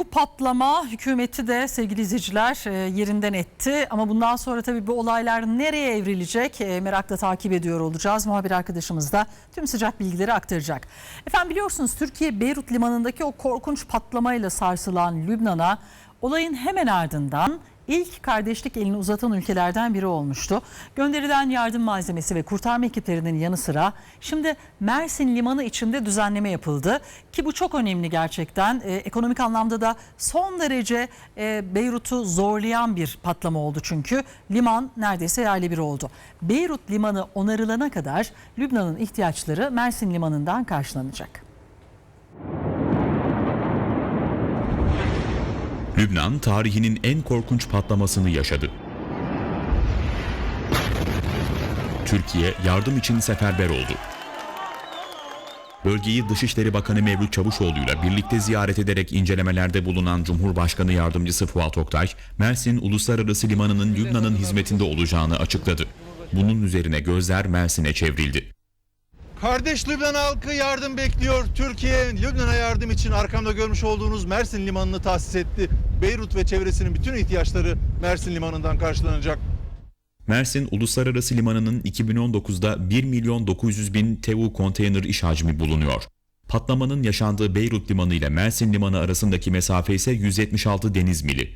Bu patlama hükümeti de sevgili izleyiciler e, yerinden etti. Ama bundan sonra tabii bu olaylar nereye evrilecek e, merakla takip ediyor olacağız. Muhabir arkadaşımız da tüm sıcak bilgileri aktaracak. Efendim biliyorsunuz Türkiye Beyrut limanındaki o korkunç patlamayla sarsılan Lübnan'a olayın hemen ardından ilk kardeşlik elini uzatan ülkelerden biri olmuştu. Gönderilen yardım malzemesi ve kurtarma ekiplerinin yanı sıra şimdi Mersin Limanı içinde düzenleme yapıldı. Ki bu çok önemli gerçekten. Ee, ekonomik anlamda da son derece e, Beyrut'u zorlayan bir patlama oldu çünkü. Liman neredeyse yerli bir oldu. Beyrut Limanı onarılana kadar Lübnan'ın ihtiyaçları Mersin Limanı'ndan karşılanacak. Lübnan tarihinin en korkunç patlamasını yaşadı. Türkiye yardım için seferber oldu. Bölgeyi Dışişleri Bakanı Mevlüt Çavuşoğlu ile birlikte ziyaret ederek incelemelerde bulunan Cumhurbaşkanı Yardımcısı Fuat Oktay, Mersin Uluslararası Limanı'nın Lübnan'ın hizmetinde olacağını açıkladı. Bunun üzerine gözler Mersin'e çevrildi. Kardeş Lübnan halkı yardım bekliyor. Türkiye Lübnan'a yardım için arkamda görmüş olduğunuz Mersin Limanı'nı tahsis etti. Beyrut ve çevresinin bütün ihtiyaçları Mersin Limanı'ndan karşılanacak. Mersin Uluslararası Limanı'nın 2019'da 1 milyon 900 bin TEU konteyner iş hacmi bulunuyor. Patlamanın yaşandığı Beyrut Limanı ile Mersin Limanı arasındaki mesafe ise 176 deniz mili.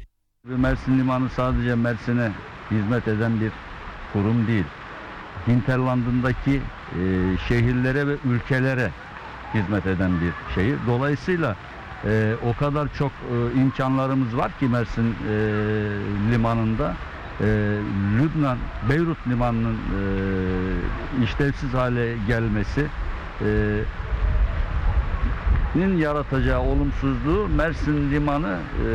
Mersin Limanı sadece Mersin'e hizmet eden bir kurum değil. Hinterland'ındaki e, şehirlere ve ülkelere hizmet eden bir şehir. Dolayısıyla e, o kadar çok e, imkanlarımız var ki Mersin e, limanında. E, Lübnan, Beyrut limanının e, işlevsiz hale gelmesi e, yaratacağı olumsuzluğu Mersin limanı e,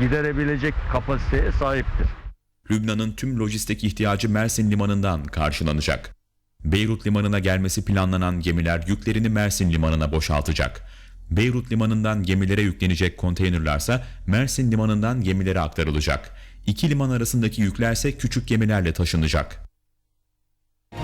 giderebilecek kapasiteye sahiptir. Lübnan'ın tüm lojistik ihtiyacı Mersin Limanı'ndan karşılanacak. Beyrut Limanı'na gelmesi planlanan gemiler yüklerini Mersin Limanı'na boşaltacak. Beyrut Limanı'ndan gemilere yüklenecek konteynerlarsa Mersin Limanı'ndan gemilere aktarılacak. İki liman arasındaki yüklerse küçük gemilerle taşınacak.